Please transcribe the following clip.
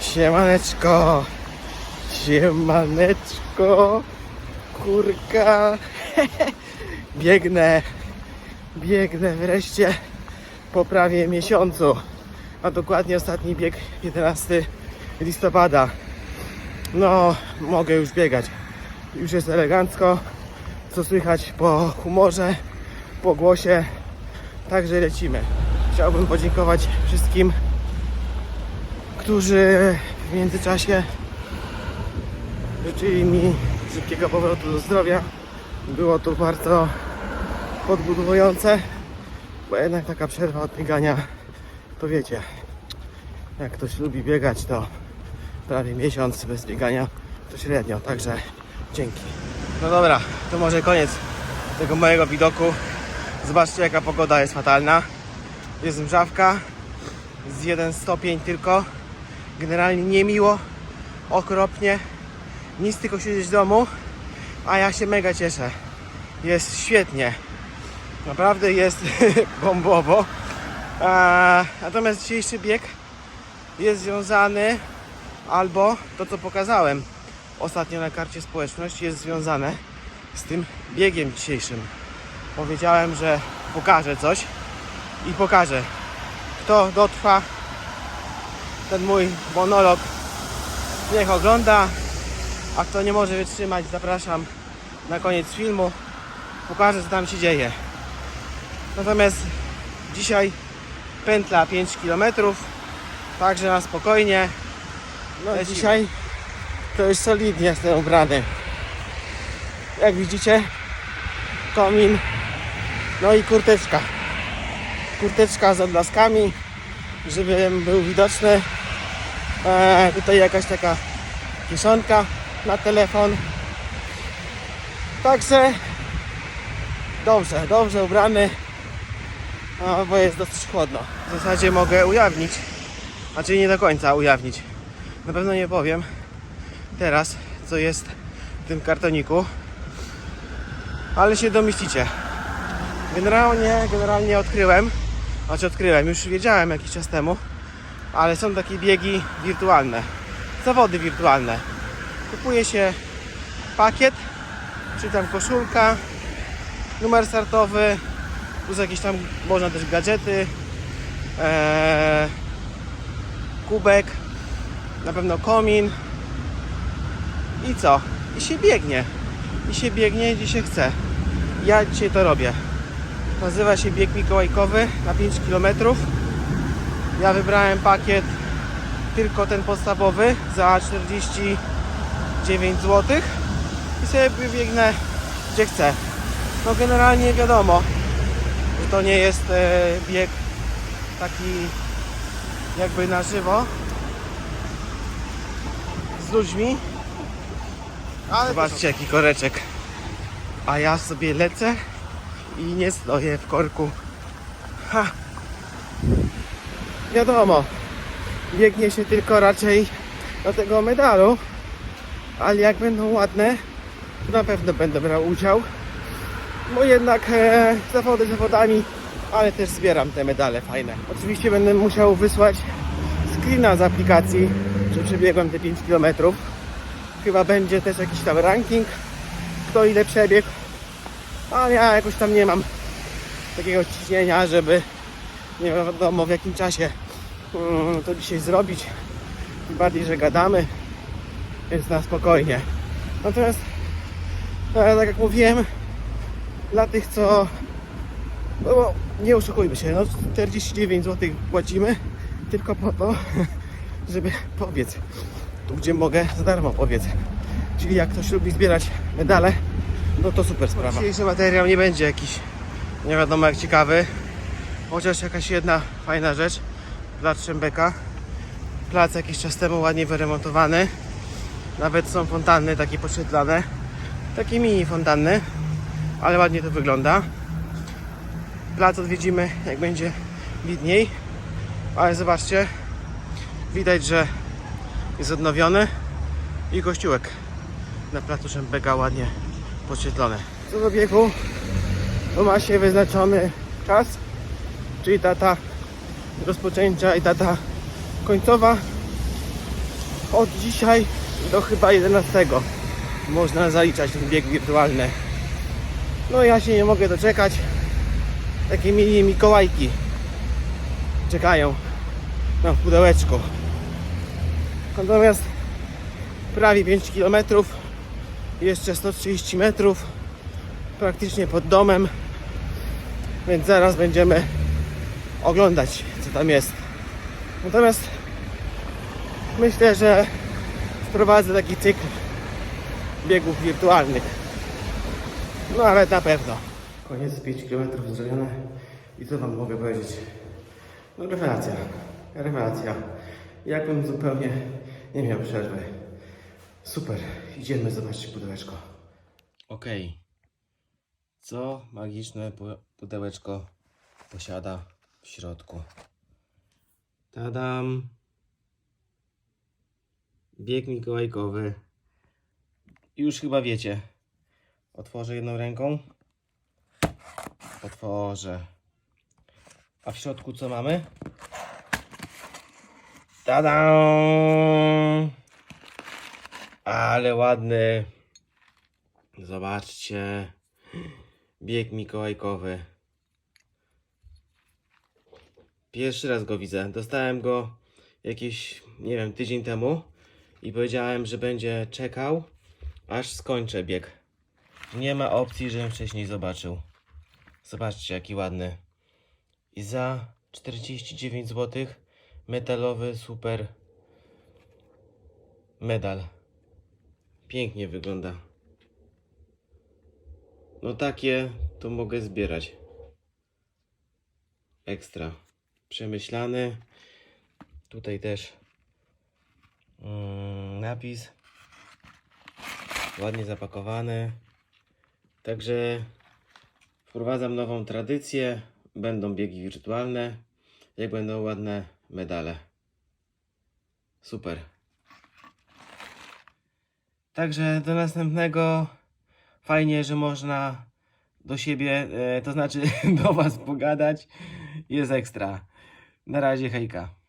Siemaneczko, siemaneczko, kurka, biegnę, biegnę wreszcie po prawie miesiącu, a dokładnie ostatni bieg 11 listopada. No, mogę już biegać, już jest elegancko, co słychać po humorze, po głosie, także lecimy. Chciałbym podziękować wszystkim którzy w międzyczasie życzyli mi szybkiego powrotu do zdrowia. Było to bardzo podbudowujące, bo jednak taka przerwa od biegania, to wiecie, jak ktoś lubi biegać, to prawie miesiąc bez biegania to średnio, także dzięki. No dobra, to może koniec tego mojego widoku. Zobaczcie jaka pogoda jest fatalna. Jest mrzawka, z jeden stopień tylko. Generalnie niemiło, okropnie. Nic tylko siedzieć w domu, a ja się mega cieszę. Jest świetnie. Naprawdę jest bombowo. A, natomiast dzisiejszy bieg jest związany albo to co pokazałem ostatnio na karcie społeczność jest związane z tym biegiem dzisiejszym. Powiedziałem, że pokażę coś i pokażę. Kto dotrwa ten mój monolog niech ogląda, a kto nie może wytrzymać, zapraszam na koniec filmu. Pokażę, co tam się dzieje. Natomiast dzisiaj pętla 5 km, także na spokojnie. No dzisiaj to już solidnie jestem ubrany. Jak widzicie, komin, no i kurteczka. Kurteczka z odblaskami, żebym był widoczny. E, tutaj jakaś taka kieszonka na telefon. Także dobrze, dobrze ubrany, no, bo jest dosyć chłodno. W zasadzie mogę ujawnić, znaczy nie do końca ujawnić. Na pewno nie powiem teraz, co jest w tym kartoniku, ale się domyślicie. Generalnie, generalnie odkryłem, znaczy odkryłem, już wiedziałem jakiś czas temu, ale są takie biegi wirtualne, zawody wirtualne. Kupuje się pakiet, czy tam koszulka, numer startowy, plus jakieś tam, można też gadżety, eee, kubek, na pewno komin i co? I się biegnie. I się biegnie, gdzie się chce. Ja dzisiaj to robię. Nazywa się bieg mikołajkowy na 5 km. Ja wybrałem pakiet tylko ten podstawowy za 49 zł i sobie biegnę gdzie chcę. No generalnie wiadomo, że to nie jest e, bieg taki jakby na żywo z ludźmi. Ale Zobaczcie jaki koreczek. A ja sobie lecę i nie stoję w korku. Ha. Wiadomo, biegnie się tylko raczej do tego medalu, ale jak będą ładne, to na pewno będę brał udział. Bo jednak e, zawody zawodami, ale też zbieram te medale fajne. Oczywiście będę musiał wysłać screena z aplikacji, że przebiegłem te 5 km. Chyba będzie też jakiś tam ranking, kto ile przebiegł. Ale ja jakoś tam nie mam takiego ciśnienia, żeby nie wiadomo w jakim czasie mm, to dzisiaj zrobić. Tym bardziej, że gadamy, więc na spokojnie. Natomiast, e, tak jak mówiłem, dla tych, co. No, bo nie oszukujmy się, no 49 zł płacimy tylko po to, żeby powiedz tu, gdzie mogę za darmo powiedz. Czyli jak ktoś lubi zbierać medale, no to super sprawa. Dzisiejszy materiał nie będzie jakiś nie wiadomo jak ciekawy, chociaż jakaś jedna fajna rzecz. Plac Szembeka. Plac jakiś czas temu ładnie wyremontowany. Nawet są fontanny takie podświetlane. Takie mini fontanny, ale ładnie to wygląda. Plac odwiedzimy jak będzie widniej. Ale zobaczcie, widać, że jest odnowiony i kościółek na placu Szembeka ładnie podświetlony. Co do biegu, to ma się wyznaczony czas, czyli data rozpoczęcia i data końcowa. od dzisiaj do chyba 11 można zaliczać ten bieg wirtualny. No ja się nie mogę doczekać. Takie mini Mikołajki czekają na pudełeczko. Natomiast prawie 5 km, jeszcze 130 metrów, praktycznie pod domem, więc zaraz będziemy oglądać co tam jest. Natomiast myślę, że wprowadzę taki cykl biegów wirtualnych. No ale na pewno. Koniec 5 km zrobione i co wam mogę powiedzieć? No rewelacja, rewelacja. Jakbym zupełnie nie miał przerwy. Super, idziemy zobaczyć pudełeczko. Okej. Co magiczne pu- pudełeczko posiada w środku? Tadam. Bieg mikołajkowy. Już chyba wiecie. Otworzę jedną ręką. Otworzę. A w środku co mamy? Tada! Ale ładny. Zobaczcie. Bieg mikołajkowy. Pierwszy raz go widzę. Dostałem go jakieś, nie wiem, tydzień temu i powiedziałem, że będzie czekał, aż skończę bieg. Nie ma opcji, żebym wcześniej zobaczył. Zobaczcie, jaki ładny. I za 49 zł metalowy super medal. Pięknie wygląda. No takie to mogę zbierać. Ekstra. Przemyślany. Tutaj też mm, napis. Ładnie zapakowany. Także wprowadzam nową tradycję. Będą biegi wirtualne. Jak będą ładne medale. Super. Także do następnego. Fajnie, że można do siebie, e, to znaczy do Was pogadać. Jest ekstra. Na razie, hejka.